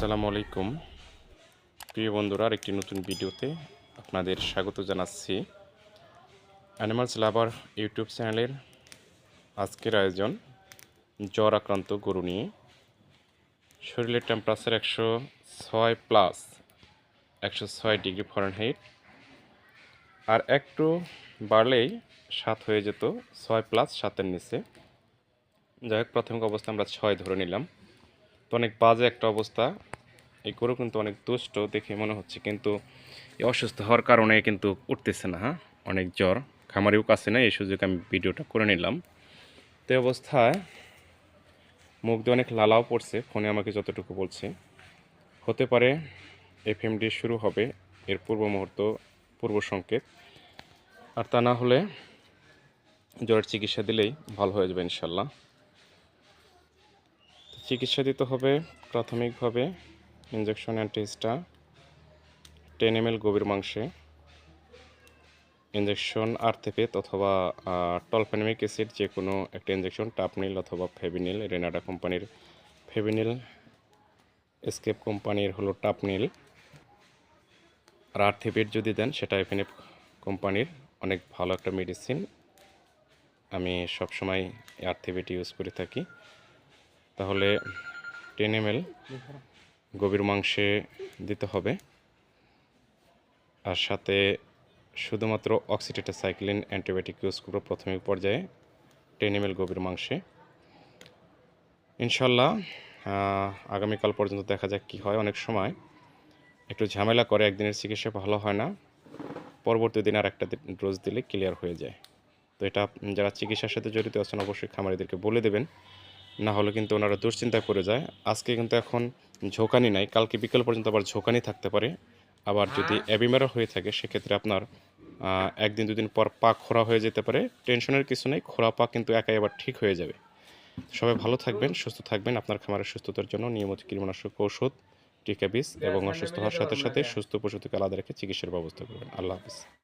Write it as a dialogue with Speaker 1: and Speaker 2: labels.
Speaker 1: আসসালামু আলাইকুম। প্রিয় বন্ধুরা, আরেকটি নতুন ভিডিওতে আপনাদের স্বাগত জানাচ্ছি। অ্যানিমালস লাভার ইউটিউব চ্যানেলের আজকের আয়োজন, জ্বর আক্রান্ত গরু নিয়ে। শরীরের টেম্পারেচার একশো ছয় প্লাস একশো ছয় ডিগ্রি ফরেনহাইট আর একটু বাড়লেই সাত হয়ে যেত, ছয় প্লাস সাতের নিচে। যাই হোক, প্রাথমিক অবস্থা আমরা ছয় ধরে নিলাম। তো অনেক বাজে একটা অবস্থা। এই গরু কিন্তু অনেক দুষ্ট দেখে মনে হচ্ছে, কিন্তু অসুস্থ হওয়ার কারণে কিন্তু উঠতেছে না হ্যাঁ? অনেক জ্বর, খামারিও কাছে না এই সুযোগে আমি ভিডিওটা করে নিলাম। তো অবস্থায় মুখ দিয়ে অনেক লালাও পড়ছে, ফোনে আমাকে যতটুকু বলছে। হতে পারে এফএমডি শুরু হবে, এর পূর্ব মুহূর্ত, পূর্ব সংকেত। আর তা না হলে জ্বরের চিকিৎসা দিলেই ভালো হয়ে যাবে ইনশাল্লাহ। চিকিৎসা দিতে হবে প্রাথমিকভাবে। ইঞ্জেকশন অ্যান্টিস্টা টেন এম এল গভীর মাংসে। ইঞ্জেকশন আর্থেপেত অথবা টলফেনামিক অ্যাসিড যে কোনো একটা ইঞ্জেকশন টাপনিল অথবা ফেবিনিল রেনাডা কোম্পানির ফেবিনিল এসকেপ কোম্পানির হলো টাপনিল। আর আর্থেপেট যদি দেন, সেটা এফএনএফ কোম্পানির অনেক ভালো একটা মেডিসিন আমি সবসময় আর্থেপেট ইউজ করে থাকি। তাহলে টেন এম গভীর মাংসে দিতে হবে। আর সাথে শুধুমাত্র অক্সিটেটাসাইক্লিন অ্যান্টিবায়োটিক ইউজ করব প্রাথমিক পর্যায়ে টেন এম গভীর মাংসে। ইনশাল্লাহ আগামীকাল পর্যন্ত দেখা যাক কী হয়। অনেক সময় একটু ঝামেলা করে, একদিনের চিকিৎসা ভালো হয় না। পরবর্তী দিন আর একটা ডোজ দিলে ক্লিয়ার হয়ে যায়। তো এটা যারা চিকিৎসার সাথে জড়িত আছেন, অবশ্যই খামারিদেরকে বলে দেবেন। না হলে কিন্তু ওনারা দুশ্চিন্তা করে যায়। আজকে কিন্তু এখন ঝোঁকানি নাই। কালকে বিকেল পর্যন্ত আবার ঝোঁকানি থাকতে পারে। আবার যদি অ্যাবিমারও হয়ে থাকে সেক্ষেত্রে আপনার একদিন দুদিন পর পা খোরা হয়ে যেতে পারে। টেনশনের কিছু নেই খোরা পা কিন্তু একাই আবার ঠিক হয়ে যাবে। সবাই ভালো থাকবেন সুস্থ থাকবেন। আপনার খামারের সুস্থতার জন্য নিয়মিত কীটনাশক ঔষধ টিকা বিষ এবং অসুস্থ হওয়ার সাথে সাথে সুস্থ পশু থেকে আলাদা রেখে চিকিৎসার ব্যবস্থা করবেন। আল্লাহ হাফিজ।